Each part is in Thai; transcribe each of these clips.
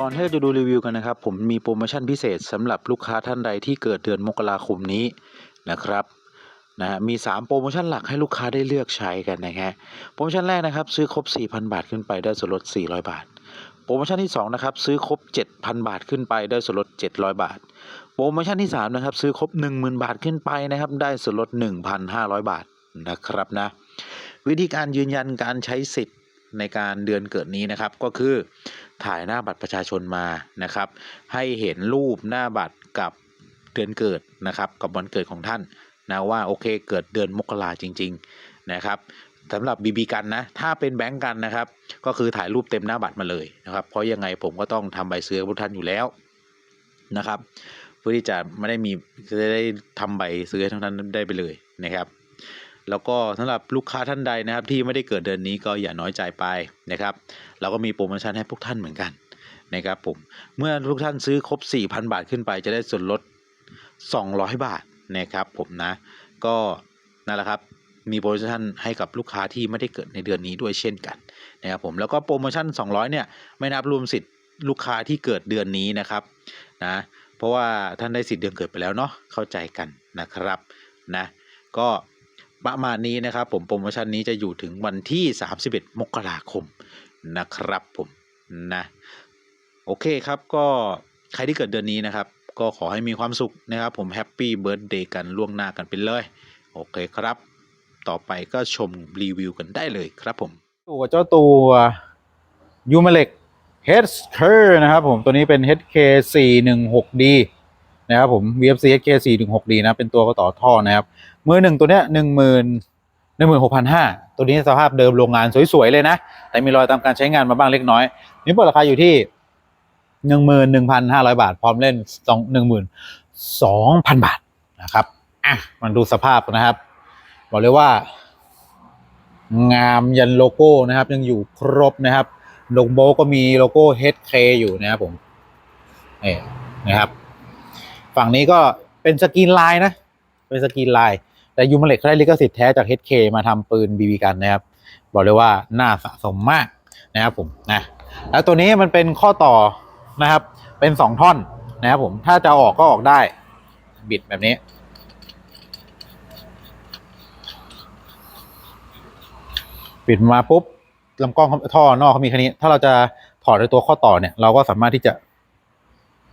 ก่อนที่เราจะดูรีวิวกันนะครับ ผมมีโปรโมชั่นพิเศษสำหรับลูกค้าท่านใดที่เกิดเดือนมกราคมนี้นะครับนะฮะมี 3 โปรโมชั่นหลักให้ลูกค้าได้เลือกใช้กันนะฮะโปรโมชั่นแรกนะครับซื้อครบ 4,000 บาทขึ้นไปได้ส่วนลด 400 บาท โปรโมชั่นที่2นะครับซื้อครบ 7,000 บาทขึ้นไปได้ส่วนลด 700 บาท โปรโมชั่นที่3นะครับซื้อครบ 10,000 บาทขึ้นไปนะครับได้ส่วนลด 1,500 บาทนะครับนะวิธีการยืนยันการใช้สิทธิ์ ในการเดือนเกิดนี้นะครับ ก็คือถ่ายหน้าบัตรประชาชนมานะครับ ให้เห็นรูปหน้าบัตรกับเดือนเกิดนะครับ กับวันเกิดของท่านนะว่าโอเคเกิดเดือนมกราจริง ๆนะครับสำหรับบีบีกันนะ ถ้าเป็นแบงก์กันนะครับ ก็คือถ่ายรูปเต็มหน้าบัตรมาเลยนะครับ เพราะยังไงผมก็ต้องทำใบซื้อให้พวกท่านอยู่แล้วนะครับ เพื่อที่จะไม่ได้มีจะได้ทำใบซื้อให้ทั้งท่านได้ไปเลยนะครับ แล้วก็สำหรับลูกค้าท่านใดนะครับ ที่ไม่ได้เกิดเดือนนี้ก็อย่าน้อยใจไปนะครับ เราก็มีโปรโมชั่นให้พวกท่านเหมือนกันนะครับผมเมื่อทุกท่านซื้อครบ 4,000 บาทขึ้นไปจะได้ส่วนลด 200 บาทนะครับผมนะ ก็นั่นแหละครับมีโปรโมชั่นให้กับลูกค้าที่ไม่ได้เกิดในเดือนนี้ด้วยเช่นกันนะครับผมแล้วก็โปรโมชั่น 200 เนี่ยไม่นับรวมสิทธิ์ลูกค้าที่เกิดเดือนนี้นะครับนะเพราะว่าท่านได้สิทธิ์เดือนเกิดไปแล้วเนาะเข้าใจกันนะครับนะก็ ประมาณนี้นะครับผมโปรโมชั่นนี้จะอยู่ถึงวันที่ 31 มกราคมนะครับผมนะโอเคครับก็ใครที่เกิดเดือนนี้นะครับ ก็ขอให้มีความสุขนะครับ ผมแฮปปี้เบิร์ดเดย์กันล่วงหน้ากันไปเลย โอเคครับ ต่อไปก็ชมรีวิวกันได้เลยครับผมตัวเจ้าตัวยูมาเล็ก HK นะครับผมตัวนี้เป็น HK 416D นะครับผม VFC HK 416D นะ เป็นตัวกระต่อท่อนะครับ มือหนึ่งตัวเนี้ยหนึ่งหมื่นหนึ่งหมื่นหกพันห้าตัวนี้สภาพเดิมโรงงานสวยๆเลยนะ แต่มีรอยตามการใช้งานมาบ้างเล็กน้อย นี่เปิดราคาอยู่ที่หนึ่งหมื่นหนึ่งพันห้าร้อยบาท พร้อมเล่นสองหนึ่งหมื่นสองพันบาทนะครับอะมันดูสภาพนะครับ บอกเลยว่า งามยันโลโก้นะครับ ยังอยู่ครบนะครับโลโบก็มีโลโก้ HK อยู่นะครับผมนี่นะครับ ฝั่งนี้ก็เป็นสกรีนลายนะ เป็นสกรีนลาย แต่ยูมาเล็กเขาได้ลิขสิทธิ์แท้จาก HK มาทำปืน BB กันนะครับ บอกเลยว่าน่าสะสมมากนะครับผมนะแล้วตัวนี้มันเป็นข้อต่อนะครับ เป็นสองท่อนนะครับผมถ้าจะออกก็ออกได้ บิดแบบนี้ปิดมาปุ๊บลำกล้องท่อนอกเขามีแค่นี้ ถ้าเราจะถอดในตัวข้อต่อเนี่ย เราก็สามารถที่จะ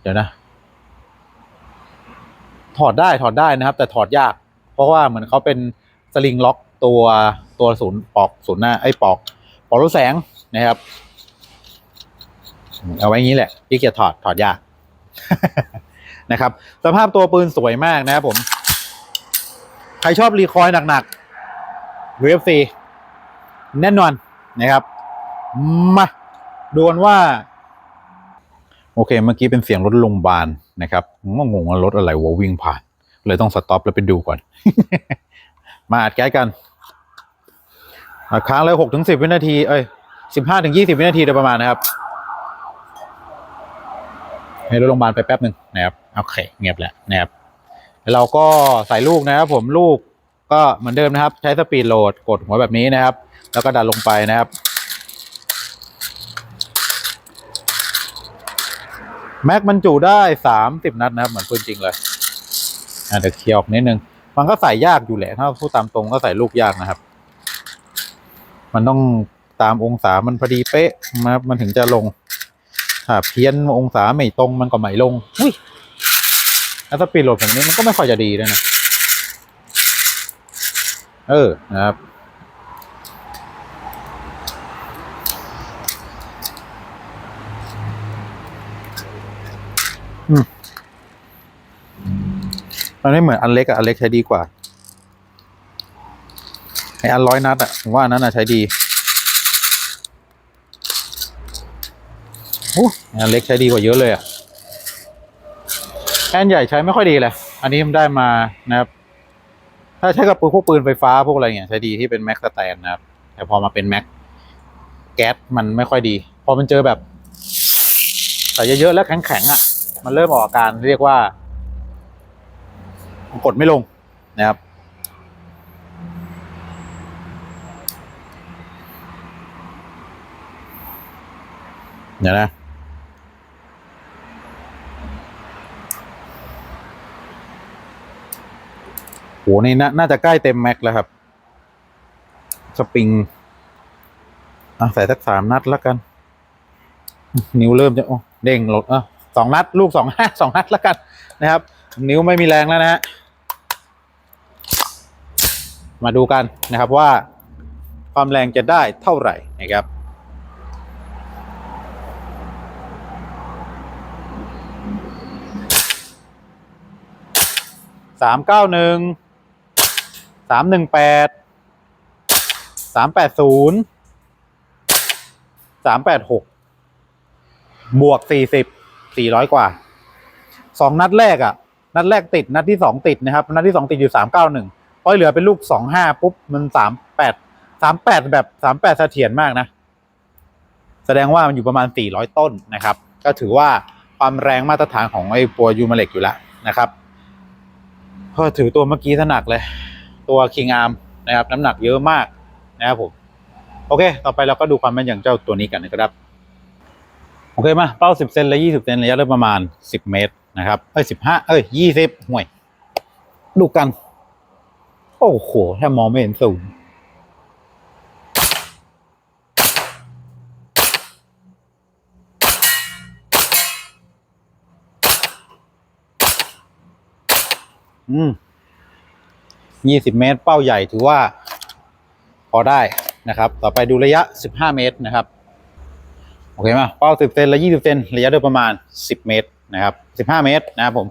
เดี๋ยวนะ ถอดได้ถอดได้นะครับ แต่ถอดยาก เพราะว่าเหมือนเขาเป็นสลิงล็อกตัวตัวศูนย์ปอกศูนย์หน้าไอ้ปอกปอกรูแสงนะครับ เอาไว้อย่างนี้แหละที่เกียจถอดถอดยากนะครับ สภาพตัวปืนสวยมากนะครับผม ใครชอบรีคอยล์หนักๆ VFC แน่นอนนะครับ มาดูกันว่า โอเค เมื่อกี้เป็นเสียงรถโรงพยาบาลนะครับผมก็งงว่ารถอะไรวะวิ่งผ่าน เลยต้องสต็อปแล้วไปดูก่อน มาอัดแก๊สกันค้างเลยหกถึงสิบวินาที เอ้ยสิบห้าถึงยี่สิบวินาทีโดยประมาณนะครับ ให้รถโรงพยาบาลไปแป๊บหนึ่งนะครับโอเคเงียบแล้วนะครับแล้วเราก็ใส่ลูกนะครับ ผมลูกก็เหมือนเดิมนะครับ ใช้สปีดโหลดกดหัวแบบนี้นะครับ แล้วก็ดันลงไปนะครับ แม็กมันจุได้สามสิบนัดนะครับ เหมือนปืนจริงเลย อะเดี๋ยวเคลียร์ออกนิดนึง มันก็ใส่ยากอยู่แหละ ถ้าพูดตามตรงก็ใส่ลูกยากนะครับ มันต้องตามองศามันพอดีเป๊ะนะครับมันถึงจะลง ถ้าเพี้ยนองศาไม่ตรงมันก็ไม่ลงอุ้ยแล้วสปีดโหลดแบบนี้มันก็ไม่ค่อยจะดีด้วยนะ เออ นะครับ อืม มันไม่เหมือนอันเล็กอะอันเล็กใช้ดีกว่าไออันร้อยนัดอะผมว่าอันนั้นอะใช้ดีโอ้อันเล็กใช้ดีกว่าเยอะเลยอะแอนใหญ่ใช้ไม่ค่อยดีเลยอันนี้มันได้มานะครับ ถ้าใช้กับปืนพวกปืนไฟฟ้าพวกอะไรเงี้ยใช้ดีที่เป็นแม็กสแตนนะครับ แต่พอมาเป็นแม็กแก๊สมันไม่ค่อยดี พอมันเจอแบบใส่เยอะๆแล้วแข็งๆอะ มันเริ่มออกอาการเรียกว่า กดไม่ลงนะครับ เดี๋ยวนะโหนี่นน่าจะใกล้เต็มแม็กแล้วครับ สปริงอะใส่สักสามนัดแล้วกัน นิ้วเริ่มจะโอ้เด้งหลดอะสองนัด ลูกสองห้าสองนัดแล้วกันนะครับ นิ้วไม่มีแรงแล้วนะฮะ มาดูกันนะครับว่าความแรงจะได้เท่าไหร่นะครับสามเก้าหนึ่งสามหนึ่งแปดสามแปดศูนย์สามแปดหกบวกสี่สิบสี่ร้อยกว่าสองนัดแรกอะ่ะ นัดแรกติด นัดที่สองติดนะครับ นัดที่สองติดอยู่สามเก้าหนึ่ง พอเหลือเป็นลูกสองห้าปุ๊บมันสามแปดสามแปดแบบสามแปดเสถียรมากนะ แสดงว่ามันอยู่ประมาณสี่ร้อยต้นนะครับ ก็ถือว่าความแรงมาตรฐานของไอ้ปัวยูมาเล็กอยู่แล้วนะครับก็ถือตัวเมื่อกี้ถนักเลย ตัวคิงอาร์มนะครับ น้ำหนักเยอะมากนะครับผมโอเค ต่อไปเราก็ดูความแม่นอย่างเจ้าตัวนี้กันนะครับ โอเคมาเป้าสิบเซนและยี่สิบเซนระยะเริ่มประมาณสิบเมตรนะครับเอ้ยสิบห้าเอ้ยยี่สิบห่วย ดูกัน อ้โหแทบมองไม่เห็นสูงอืมยี่สิบเมตร เป้าใหญ่ถือว่า พอได้นะครับ ต่อไปดูระยะสิบห้าเมตรนะครับ โอเคมาเป้าสิบเซนและยี่สิบเซนระยะโดยประมาณสิบเมตรนะครับสิบห้าเมตรนะครับผม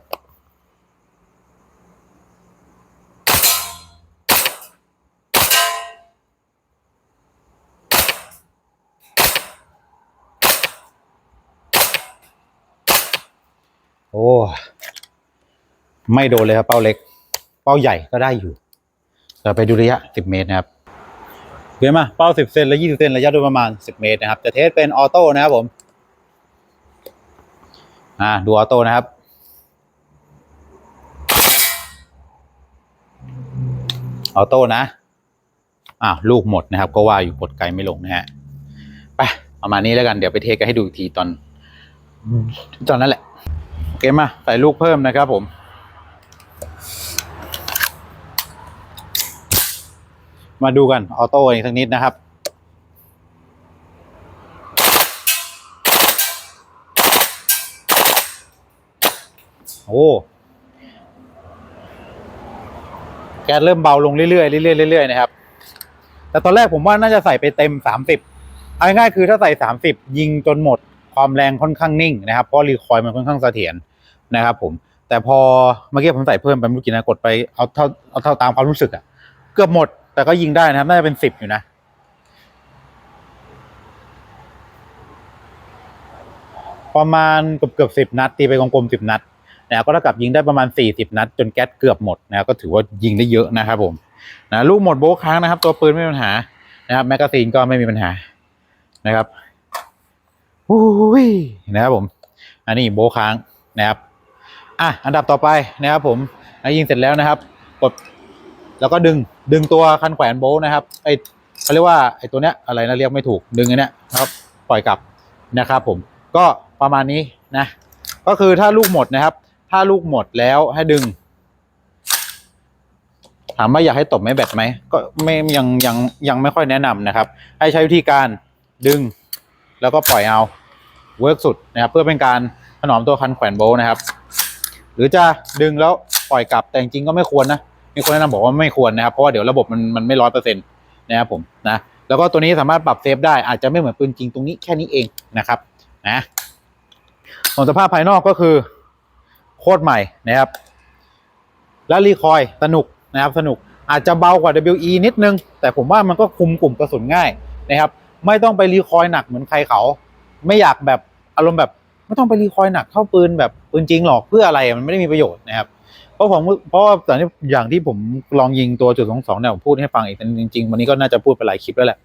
โอ้ ไม่โดนเลยครับเป้าเล็ก เป้าใหญ่ก็ได้อยู่เราไปดูระยะ 10 เมตรนะครับเห็นไหมาเป้า 10 เซนและ 20 เซนระยะโดยประมาณ 10 เมตรนะครับจะเทสเป็นออโต้นะครับผมอ่าดูออโต้นะครับออโต้นะอ่าลูกหมดนะครับ ก็ว่าอยู่กดไกลไม่ลงนะฮะไปประมาณนี้แล้วกันเดี๋ยวไปเทสกันให้ดูอีกทีตอน ตอนนั้นแหละโอเคมาใส่ลูกเพิ่มนะครับผม มาดูกันออโต้อีกสักนิดนะครับโอ้แก๊สเริ่มเบาลงเรื่อยๆเรื่อยๆเรื่อยๆนะครับ แต่ตอนแรกผมว่าน่าจะใส่ไปเต็มสามสิบเอาง่ายๆคือถ้าใส่สามสิบยิงจนหมดความแรงค่อนข้างนิ่งนะครับ เพราะรีคอยล์มันค่อนข้างเสถียรนะครับผมแต่พอเมื่อกี้ผมใส่เพิ่มไปเมื่อกี้นะกดไปเอาเท่าเอาเท่าตามความรู้สึกอะเกือบหมด แต่ก็ยิงได้นะครับ น่าจะเป็นสิบอยู่นะ ประมาณเกือบเกือบสิบนัด ตีไปกลมๆสิบนัดนะครับก็เท่ากับยิงได้ประมาณสี่สิบนัด จนแก๊สเกือบหมดนะครับก็ถือว่ายิงได้เยอะนะครับผมนะลูกหมดโบะค้างนะครับ ตัวปืนไม่มีปัญหานะครับแมกกาซีนก็ไม่มีปัญหานะครับอุ้ยนะครับผม อันนี้โบะค้างนะครับ อะอันดับต่อไปนะครับผมอะยิงเสร็จแล้วนะครับกด แล้วก็ดึงดึงตัวคันแขวนโบล์นะครับไอเขาเรียกว่าไอตัวเนี้ยอะไรนะเรียกไม่ถูกดึงไอเนี้ยนะครับปล่อยกลับนะครับ ผมก็ประมาณนี้นะก็คือถ้าลูกหมดนะครับ ถ้าลูกหมดแล้วให้ดึง ถามว่าอยากให้ตบไหมแบตไหมก็ไม่ยังยังยังไม่ค่อยแนะนำนะครับ ให้ใช้วิธีการดึง แล้วก็ปล่อยเอาเวิร์กสุดนะครับ เพื่อเป็นการถนอมตัวคันแขวนโบล์นะครับ หรือจะดึงแล้วปล่อยกลับแต่จริงก็ไม่ควรนะ มีคนแนะนำบอกว่าไม่ควรนะครับ เพราะว่าเดี๋ยวระบบมันมันไม่ร้อยเปอร์เซ็นต์นะครับผมนะแล้วก็ตัวนี้สามารถปรับเซฟได้อาจจะไม่เหมือนปืนจริงตรงนี้แค่นี้เองนะครับนะส่วนสภาพภายนอกก็คือโคตรใหม่นะครับ และรีคอยสนุกนะครับสนุกอาจจะเบากว่า WE นิดนึง แต่ผมว่ามันก็คุมกลุ่มกระสุนง่ายนะครับ ไม่ต้องไปรีคอยหนักเหมือนใครเขา ไม่อยากแบบอารมณ์แบบ ไม่ต้องไปรีคอยหนักเท่าปืนแบบปืนจริงหรอกเพื่ออะไรมันไม่ได้มีประโยชน์นะครับ ราะผมเพราะว่าแตอนนี้อย่างที่ผมลองยิงตัวจุดสองสองเนี่ยผมพูดให้ฟังอีกแต่จริงๆวันนี้ก็น่าจะพูดไปหลายคลิปแล้วแหละ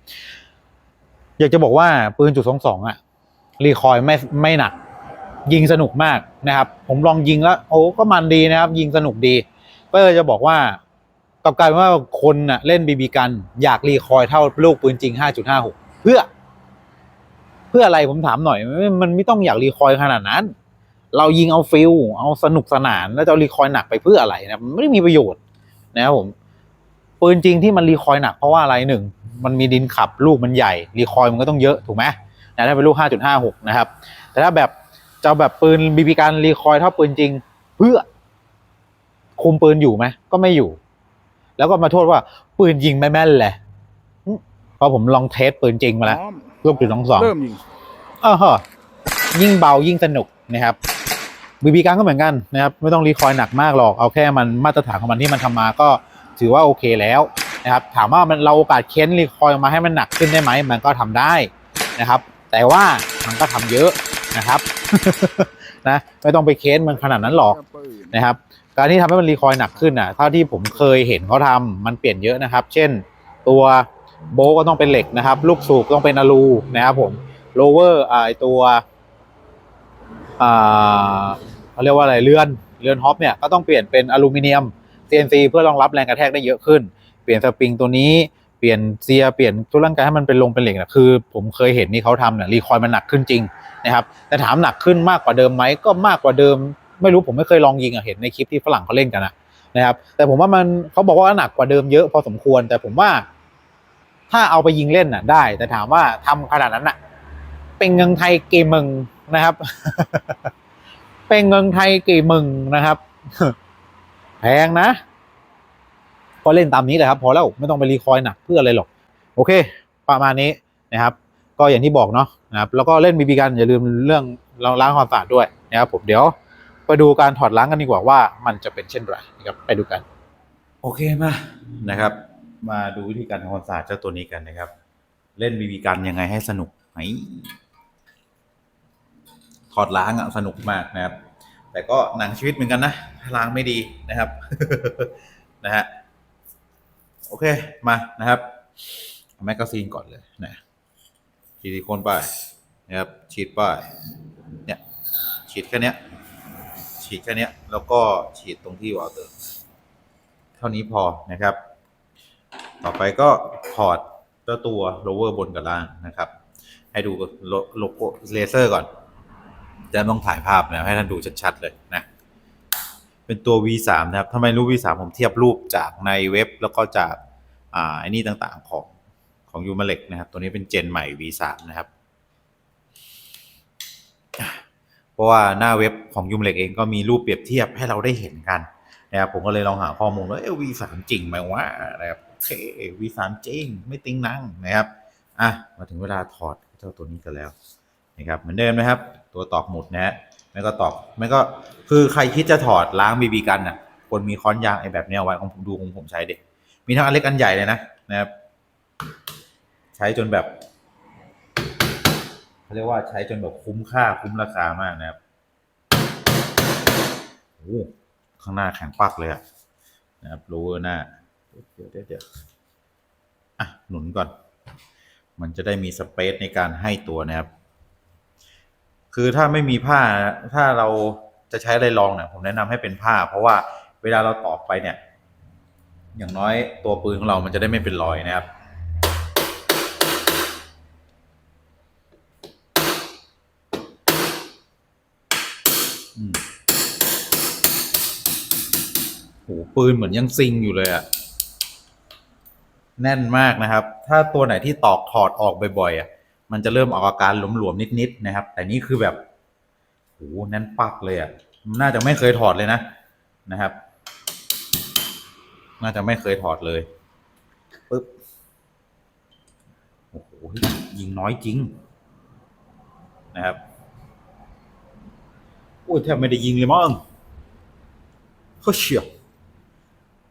อยากจะบอกว่าปืนจุดสองสองอะรีคอยไม่ไม่หนัก ยิงสนุกมากนะครับ ผมลองยิงแล้ว โอ้ก็มันดีนะครับ ยิงสนุกดี ก็เลยจะบอกว่ากลับกายเป็นว่าคนน่ะเล่นบีบีกัน อยากรีคอยเท่าลูกปืนจริง 5.56 เพื่อ เพื่ออะไรผมถามหน่อย มันไม่ต้องอยากรีคอยขนาดนั้น เรายิงเอาฟิลเอาสนุกสนาน แล้วจะเอารีคอยล์หนักไปเพื่ออะไรนะมันไม่ได้มีประโยชน์นะครับผมปืนจริงที่มันรีคอยล์หนักเพราะว่าอะไรหนึ่งมันมีดินขับลูกมันใหญ่ รีคอยล์มันก็ต้องเยอะถูกไหมนะถ้าเป็นลูก 5.56 นะครับ แต่ถ้าแบบจะเอาแบบปืนบีบีการรีคอยล์เท่าปืนจริง เพื่อ คุมปืนอยู่ไหมก็ไม่อยู่ แล้วก็มาโทษว่าปืนยิงไม่แม่นแหละอืมเพราะผมลองเทสปืนจริงมาแล้วพร้อมลูกจุดสองสองเริ่มยิงเออฮะยิ่งเบายิ่งสนุกนะครับ บีบีการก็เหมือนกันนะครับไม่ต้องรีคอยหนักมากหรอกเอาแค่มันมาตรฐานของมันที่มันทำมาก็ถือว่าโอเคแล้วนะครับถามว่ามันเราโอกาสเค้นรีคอยมาให้มันหนักขึ้นได้ไหมมันก็ทำได้นะครับ แต่ว่ามันก็ทำเยอะนะครับนะไม่ต้องไปเค้นมันขนาดนั้นหรอกนะครับ การที่ทำให้มันรีคอยหนักขึ้นอะเท่าที่ผมเคยเห็นเขาทำมันเปลี่ยนเยอะนะครับ เช่น ตัวโบก็ต้องเป็นเหล็กนะครับ ลูกสูบต้องเป็นอลูนะครับผมโลเวอร์ไอตัว เขาเรียกว่าอะไรเรือนเรือนฮอปเนี่ยก็ต้องเปลี่ยนเป็นอลูมิเนียม CNC เพื่อรองรับแรงกระแทกได้เยอะขึ้น เปลี่ยนสปริงตัวนี้เปลี่ยนเซียเปลี่ยนทุกร่างกายให้มันเป็นลงเป็นเหล็กนะคือผมเคยเห็นนี่เขาทำเนี่ยรีคอยล์มันหนักขึ้นจริงนะครับแต่ถามหนักขึ้นมากกว่าเดิมไหมก็มากกว่าเดิม ไม่รู้ผมไม่เคยลองยิงอะเห็นในคลิปที่ฝรั่งเขาเล่นกันนะนะครับ แต่ผมว่ามันเขาบอกว่าหนักกว่าเดิมเยอะพอสมควร แต่ผมว่า ถ้าเอาไปยิงเล่นน่ะได้ แต่ถามว่าทำขนาดนั้นน่ะ เป็นเงินไทยเกี่มึง นะครับ เป็นเงินไทยกี่มึงนะครับแพงนะ ก็เล่นตามนี้แหละครับพอแล้วไม่ต้องไปรีคอยล์หนักเพื่ออะไรหรอก โอเค ประมาณนี้นะครับ ก็อย่างที่บอกเนาะนะครับแล้วก็เล่นบีบีกันอย่าลืมเรื่องล้างความสะอาดด้วยนะครับผมเดี๋ยวไปดูการถอดล้างกันดีกว่าว่ามันจะเป็นเช่นไรนะครับไปดูกัน โอเคมานะครับ มาดูวิธีการทำความสะอาดเจ้าตัวนี้กันนะครับ เล่นบีบีกันยังไงให้สนุกไหม ถอดล้างอะสนุกมากนะครับ แต่ก็หนังชีวิตเหมือนกันนะล้างไม่ดีนะครับนะฮะโอเคมานะครับแมกกาซีนก่อนเลยนะซิลิโคนป้ายนะครับฉีดป้ายเนี่ยฉีดแค่เนี้ยฉีดแค่เนี้ยแล้วก็ฉีดตรงที่วาลเติมเท่านี้พอนะครับ ต่อไปก็ถอดเจ้าตัวโลเวอร์บนกับล่างนะครับ ให้ดูโลโลโก้เลเซอร์ก่อน จะต้องถ่ายภาพนะให้ท่านดูชัดๆเลยนะเป็นตัว V3 นะครับทำไมรูป V3 ผมเทียบรูปจากในเว็บแล้วก็จากอ่าไอ้นี่ต่างๆของของยูมาเล็กนะครับ ตัวนี้เป็นเจนใหม่ V3 นะครับ เพราะว่าหน้าเว็บของยูมเล็กเองก็มีรูปเปรียบเทียบให้เราได้เห็นกันนะครับผมก็เลยลองหาข้อมูลว่าเอ้วีสามจริงไหมวะนะครับเควีสามจริง ไม่ติงนั่งนะครับ อะ มาถึงเวลาถอดเจ้าตัวนี้กันแล้ว นะครับเหมือนเดิมนะครับ ตัวตอกหมุดนะฮะไม่ก็ตอกไม่ก็คือใครคิดจะถอดล้างบีบีกันน่ะคนมีค้อนยางไอ้แบบเนี้ยไว้ของผมดูของผมใช้เด็กมีทั้งอันเล็กอันใหญ่เลยนะนะครับใช้จนแบบเขาเรียกว่าใช้จนแบบคุ้มค่าคุ้มราคามากนะครับโอ้ข้างหน้าแข็งปักเลยอะนะครับโลเวอร์หน้าเดี๋ยวเดี๋ยวเดี๋ยวอะหนุนก่อน มันจะได้มีสเปซในการให้ตัวนะครับ คือถ้าไม่มีผ้าถ้าเราจะใช้อะไรรองเนี่ยผมแนะนำให้เป็นผ้า เพราะว่าเวลาเราตอกไปเนี่ย อย่างน้อยตัวปืนของเรามันจะได้ไม่เป็นรอยนะครับอืมโหปืนเหมือนยังซิงอยู่เลยอะแน่นมากนะครับ ถ้าตัวไหนที่ตอกถอดออกบ่อยๆอะ มันจะเริ่มออกอาการหลวมๆนิดๆนะครับ แต่นี่คือแบบโหแน่นปักเลยอะน่าจะไม่เคยถอดเลยนะนะครับ น่าจะไม่เคยถอดเลยปึ๊บโอ้โหยิงน้อยจริง นะครับโอ้ยแทบไม่ได้ยิงเลยมั้งเขาเฉียว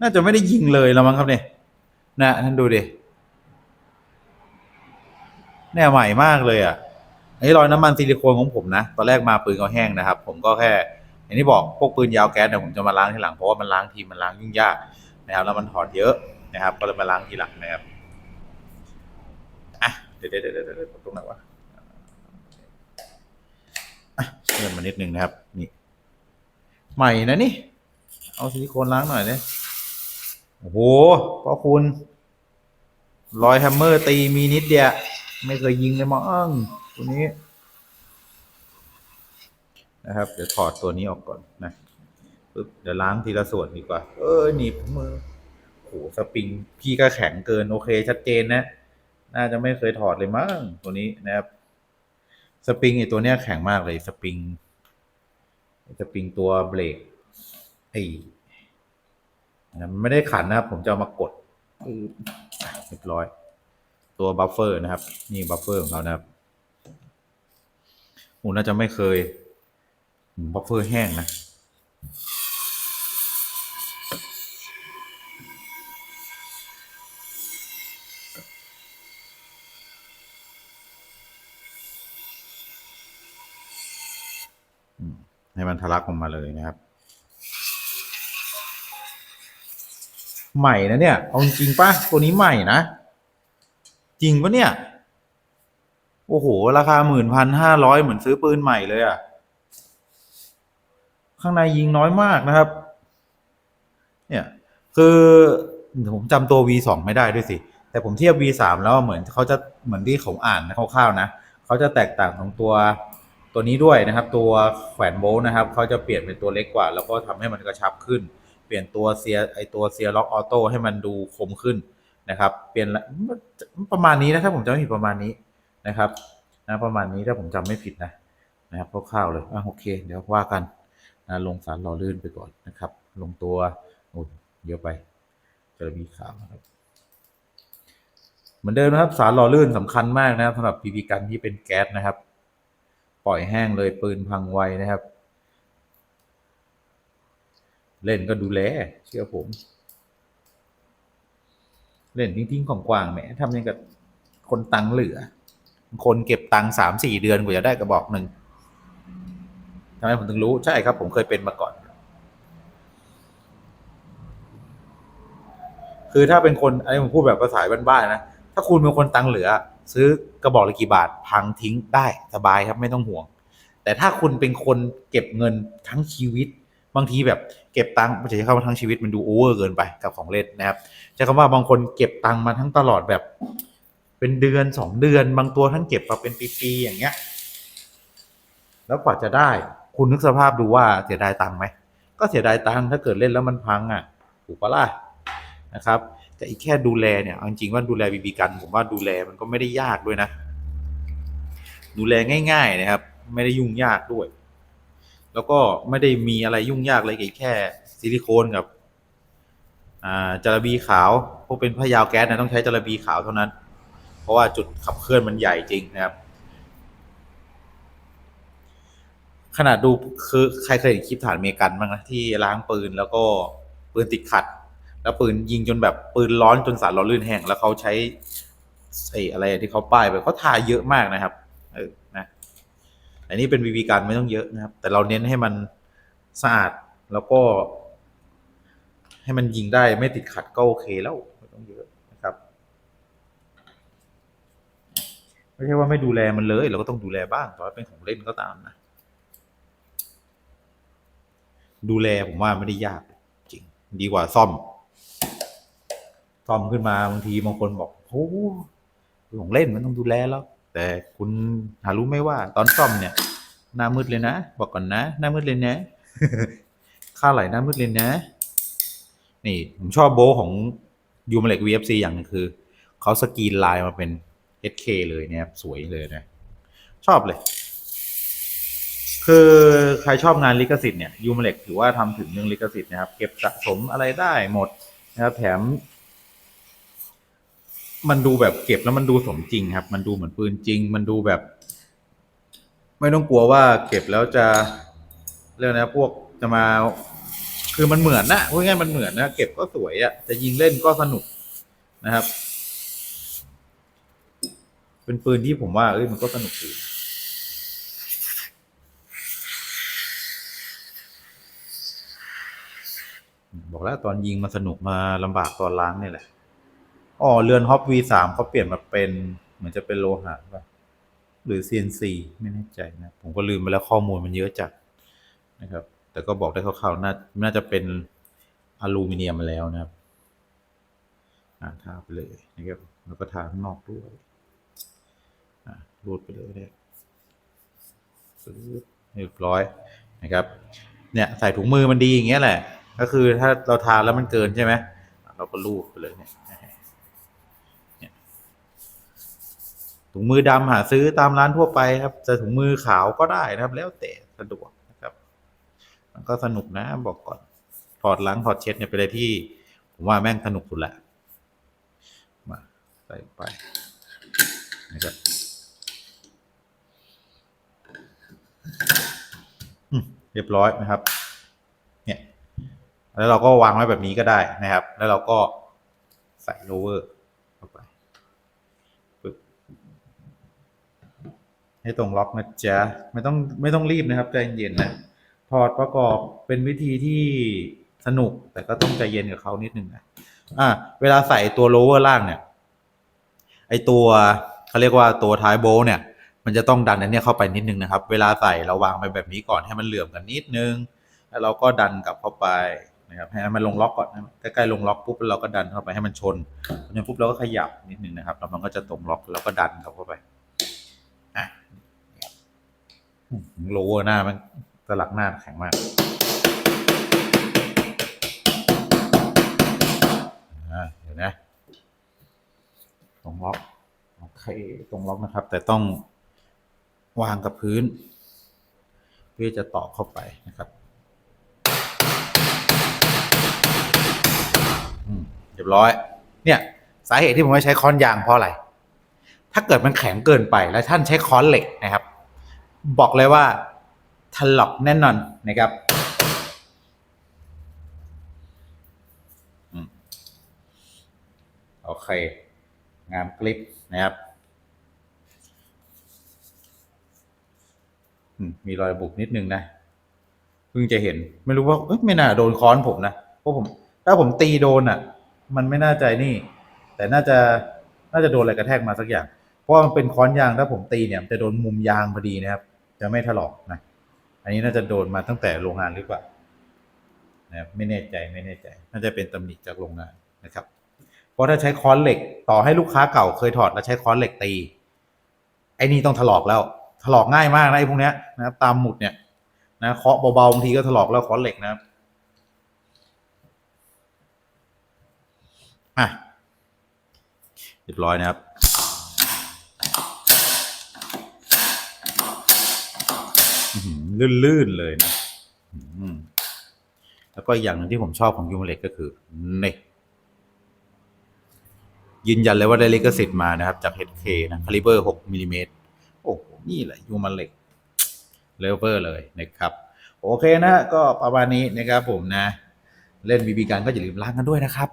น่าจะไม่ได้ยิงเลยแล้วมั้งครับเนี่ยนะท่านดูดิ แน่ใหม่มากเลยอะอันนี้รอยน้ำมันซิลิโคนของผมนะ ตอนแรกมาปืนเขาแห้งนะครับ ผมก็แค่ อย่างที่บอกพวกปืนยาวแก๊สเนี่ยผมจะมาล้างทีหลังเพราะว่ามันล้างทีมันล้างยุ่งยากนะครับแล้วมันถอดเยอะนะครับ ก็เลยมาล้างทีหลังนะครับอะเดี๋ยวเดี๋ยวเดี๋ยวเดี๋ยวตรงไหนวะเลื่อนมานิดนึงนะครับ นี่ใหม่นะนี่ เอาซิลิโคนล้างหน่อยเลยโอ้โหพ่อคุณรอยแฮมเมอร์ตีมีนิดเดียว ไม่เคยยิงเลยมั้งตัวนี้ นะครับ เดี๋ยวถอดตัวนี้ออกก่อนนะปึ๊บเดี๋ยวล้างทีละส่วนดีกว่า เออหนีบมือโหสปริง พี่ก็แข็งเกิน โอเค ชัดเจนนะ น่าจะไม่เคยถอดเลยมั้งตัวนี้นะครับ สปริงไอตัวเนี้ยแข็งมากเลยสปริงสปริงตัวเบรกไอ้นะมันไม่ได้ขันนะครับผมจะเอามากดเรียบร้อย ตัวบัฟเฟอร์นะครับ นี่บัฟเฟอร์ของเขานะครับผมน่าจะไม่เคยบัฟเฟอร์แห้งนะให้มันทะลักออกมาเลยนะครับ ใหม่นะเนี่ย เอาจริงป่ะ ตัวนี้ใหม่นะ จริงปะเนี่ย โอ้โห ราคาหมื่นพันห้าร้อยเหมือนซื้อปืนใหม่เลยอะ่ะ ข้างในยิงน้อยมากนะครับ เนี่ย คือผมจำตัว V2 ไม่ได้ด้วยสิ แต่ผมเทียบ V3 แล้วเหมือนเขาจะเหมือนที่ผมอ่านนะคร่าวๆนะเขาจะแตกต่างของตัวตัวนี้ด้วยนะครับ ตัวแขวนโบลต์นะครับเขาจะเปลี่ยนเป็นตัวเล็กกว่า แล้วก็ทำให้มันกระชับขึ้น เปลี่ยนตัวเซียไอตัวเซียล็อกออโต้ให้มันดูคมขึ้น นะครับเปลี่ยนละประมาณนี้นะถ้าผมจำไม่ผิดประมาณนี้นะครับนะประมาณนี้ถ้าผมจำไม่ผิดนะนะครับคร่าวๆเลยอะโอเค เดี๋ยวว่ากันนะลงสารหล่อลื่นไปก่อนนะครับ ลงตัวโอ้ยเยอะไปจะมีขาวนะครับเหมือนเดิมนะครับ สารหล่อลื่นสำคัญมากนะครับสำหรับปีพีกันที่เป็นแก๊สนะครับ ปล่อยแห้งเลยปืนพังไวนะครับ เล่นก็ดูแลเชื่อผม เล่นทิ้งๆของกวางแหมทำยังกับคนตังเหลือ คนเก็บตังสามสี่เดือนกว่าจะได้กระบอกหนึ่งทำไมผมถึงรู้ใช่ครับ ผมเคยเป็นมาก่อน คือถ้าเป็นคนอันนี้ผมพูดแบบภาษาบ้านๆนะถ้าคุณเป็นคนตังเหลือ ซื้อกระบอกละกี่บาทพังทิ้งได้สบายครับไม่ต้องห่วง แต่ถ้าคุณเป็นคนเก็บเงินทั้งชีวิต บางทีแบบเก็บตังค์ไม่ใช่คำว่าทั้งชีวิตมันดูโอเวอร์เกินไปกับของเล่นนะครับใช้คำว่าบางคนเก็บตังค์มาทั้งตลอดแบบ เป็นเดือนสองเดือน บางตัวทั้งเก็บมาเป็นปีๆอย่างเงี้ย แล้วกว่าจะได้ คุณนึกสภาพดูว่าเสียดายตังค์ไหมก็เสียดายตังค์ถ้าเกิดเล่นแล้วมันพังอะถูกปะล่ะนะครับแต่อีกแค่ดูแลเนี่ยจริงๆว่าดูแลบีบีกัน ผมว่าดูแลมันก็ไม่ได้ยากด้วยนะ ดูแลง่าย ๆนะครับ ไม่ได้ยุ่งยากด้วย แล้วก็ไม่ได้มีอะไรยุ่งยากเลยแค่ซิลิโคนกับอ่าจระบีขาวพวกเป็นพยาวแก๊สนะต้องใช้จระบีขาวเท่านั้น เพราะว่าจุดขับเคลื่อนมันใหญ่จริงนะครับ ขนาดดูคือใครเคยเห็นคลิปฐานเมกันบ้างนะที่ล้างปืนแล้วก็ปืนติดขัด แล้วปืนยิงจนแบบปืนร้อนจนสารหล่อลื่นแห้งแล้วเขาใช้ไอ้อะไรที่เขาป้ายไปเขาทาเยอะมากนะครับ เออนะ อันนี้เป็นวีวีการไม่ต้องเยอะนะครับ แต่เราเน้นให้มันสะอาดแล้วก็ ให้มันยิงได้ไม่ติดขัดก็โอเคแล้วไม่ต้องเยอะนะครับ ไม่ใช่ว่าไม่ดูแลมันเลย เราก็ต้องดูแลบ้างต่อให้เป็นของเล่นก็ตามนะ ดูแลผมว่าไม่ได้ยากจริง ดีกว่าซ่อม ซ่อมขึ้นมาบางทีบางคนบอกโอ้ของเล่นมันต้องดูแลแล้ว แต่คุณหารู้ไหมว่าตอนซ่อมเนี่ย หน้ามืดเลยนะ บอกก่อนนะ หน้ามืดเลยนะ ค่าไหลหน้ามืดเลยนะ นี่ผมชอบโบของยูมเล็ก VFC อย่างนึงคือ เขาสกรีนลายมาเป็น SK เลยเนี่ยครับสวยเลยนะ ชอบเลย คือใครชอบงานลิขสิทธิ์เนี่ยยูมเล็กถือว่าทำถึงเรื่องลิขสิทธิ์นะครับ เก็บสะสมอะไรได้หมดนะครับแถม มันดูแบบเก็บแล้วมันดูสมจริงครับ มันดูเหมือนปืนจริง มันดูแบบ ไม่ต้องกลัวว่าเก็บแล้วจะเรื่องนะพวกจะมา คือมันเหมือนนะพูดง่ายมันเหมือนนะเก็บก็สวยอะ่ะจะยิงเล่นก็สนุกนะครับ เป็นปืนที่ผมว่าเอ้ยมันก็สนุกดีบอกแล้วตอนยิงมันสนุกมาลำบากตอนล้างนี่แหละ อ๋อเรือนฮอป V3 เขาเปลี่ยนมาเป็นเหมือนจะเป็นโลหะป่ะหรือ CNC ไม่แน่ใจนะ ผมก็ลืมไปแล้วข้อมูลมันเยอะจัดนะครับ แต่ก็บอกได้คร่าวๆน่าน่าจะเป็นอลูมิเนียมมาแล้วนะครับอ่าทาไปเลยนะครับแล้วก็ทาข้างนอกด้วยอ่ารูดไปเลยได้ปึ๊บเรียบร้อยนะครับ เนี่ยใส่ถุงมือมันดีอย่างเงี้ยแหละ ก็คือถ้าเราทาแล้วมันเกินใช่ไหมเราก็ลูบไปเลยเนี่ยเนี่ย ถุงมือดำหาซื้อตามร้านทั่วไปครับ จะถุงมือขาวก็ได้นะครับ แล้วแต่สะดวกนะครับ มันก็สนุกนะบอกก่อนถอดล้างถอดเช็ดเนี่ยเป็นอะไรที่ ผมว่าแม่งสนุกสุดละมาใส่ไปนะครับเรียบร้อยนะครับ เนี่ย แล้วเราก็วางไว้แบบนี้ก็ได้นะครับ แล้วเราก็ใส่โลเวอร์เข้าไปปึ๊บ ให้ตรงล็อกนะจ๊ะไม่ต้องไม่ต้องรีบนะครับใจเย็นๆนะถอดประกอบเป็นวิธีที่สนุกแต่ก็ต้องใจเย็นกับเขานิดนึงนะอ่าเวลาใส่ตัวโลเวอร์ล่างเนี่ย ไอตัวเขาเรียกว่าตัวท้ายโบล์เนี่ย มันจะต้องดันอันนี้เข้าไปนิดนึงนะครับ เวลาใส่เราวางไปแบบนี้ก่อนให้มันเหลื่อมกันนิดนึง แล้วเราก็ดันกลับเข้าไปนะครับให้มันลงล็อกก่อนใกล้ๆลงล็อกปุ๊บเราก็ดันเข้าไปให้มันชนชนปุ๊บเราก็ขยับนิดนึงนะครับแล้วมันก็จะตรงล็อกแล้วก็ดันกลับเข้าไป โลเวอร์หน้ามันสลักหน้าแข็งมากอ่าเห็นไหมตรงล็อกโอเคตรงล็อกนะครับ แต่ต้องวางกับพื้น เพื่อจะต่อเข้าไปนะครับเรียบร้อย เนี่ยสาเหตุที่ผมไม่ใช้ค้อนยางเพราะอะไร ถ้าเกิดมันแข็งเกินไปแล้วท่านใช้ค้อนเหล็กนะครับ บอกเลยว่าถลอกแน่นอนนะครับโอเค งามกลิปนะครับ มีรอยบุกนิดนึงนะ เพิ่งจะเห็น ไม่รู้ว่าเอ้ยไม่น่าโดนค้อนผมนะ เพราะผม ถ้าผมตีโดนอะ มันไม่น่าใจนี่ แต่น่าจะ น่าจะโดนอะไรกระแทกมาสักอย่าง เพราะมันเป็นค้อนยาง ถ้าผมตีเนี่ยจะโดนมุมยางพอดีนะครับ จะไม่ถลอกนะ อันนี้น่าจะโดนมาตั้งแต่โรงงานหรือเปล่านะไม่แน่ใจไม่แน่ใจ น่าจะเป็นตำหนิจากโรงงานนะครับ เพราะถ้าใช้ค้อนเหล็กต่อให้ลูกค้าเก่าเคยถอดแล้วใช้ค้อนเหล็กตี ไอ้นี่ต้องถลอกแล้ว ถลอกง่ายมากนะไอ้พวกเนี้ยนะครับตามหมุดเนี่ยนะเคาะเบาๆบางทีก็ถลอกแล้วค้อนเหล็กนะครับอะเรียบร้อยนะครับ อื้อหือ ลื่นๆเลยนะแล้วก็อย่างหนึงที่ผมชอบของยูมเล็กก็คือนี่ยืนยันเลยว่าได้ลิขสิทธิ์มานะครับ จาก HK นะคาลิเบอร์6มิลิเมตรโอ้โหนี่แหละยูมาเล็กเลเวอร์เลยนะครับ โอเคนะก็ประมาณนี้นะครับผมนะ เล่นบีบีกันก็อย่าลืมล้างกันด้วยนะครับ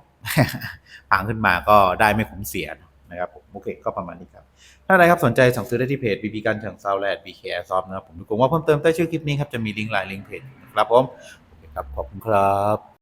พังขึ้นมาก็ได้ไม่คุ้มเสีย นะครับผมโอเคก็ประมาณนี้ครับ ถ้าใครครับสนใจสั่งซื้อได้ที่เพจบีบีการเชิงเซาและบีเคแอร์ซอฟนะครับผมดูกลว่าเพิ่มเติมใต้ชื่อคลิปนี้ครับจะมีลิงก์ไลน์ลิงก์เพจนะครับผมโอเคครับขอบคุณครับ